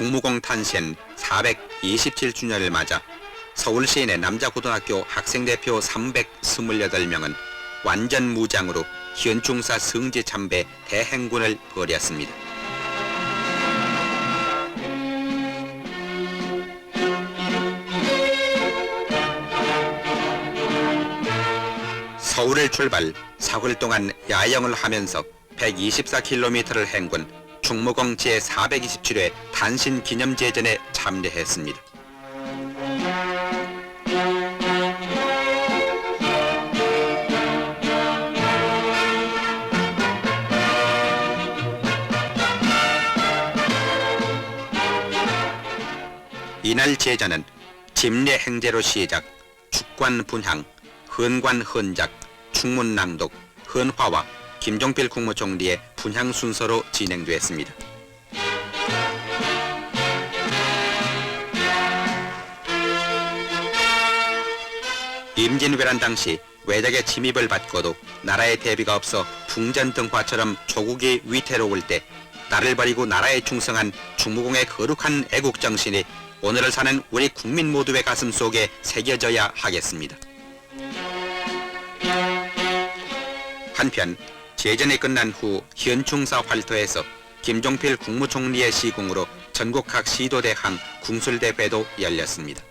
충무공 탄신 427주년을 맞아 서울 시 내 남자고등학교 학생대표 328명은 완전 무장으로 현충사 성지 참배 대행군을 벌였습니다. 서울을 출발 사흘 동안 야영을 하면서 124km를 행군 충무공 제427회 단신 기념제전에 참여했습니다. 이날 제전은 집례 행제로 시작 축관 분향, 헌관 헌작, 충문 낭독, 헌화와 김종필 국무총리의 분향 순서로 진행되었습니다. 임진왜란 당시 외적의 침입을 받고도 나라의 대비가 없어 풍전등화처럼 조국이 위태로울 때 나를 버리고 나라에 충성한 충무공의 거룩한 애국정신이 오늘을 사는 우리 국민 모두의 가슴 속에 새겨져야 하겠습니다. 한편 재전이 끝난 후 현충사 활터에서 김종필 국무총리의 시궁으로 전국학 시도대 항 궁술대회도 열렸습니다.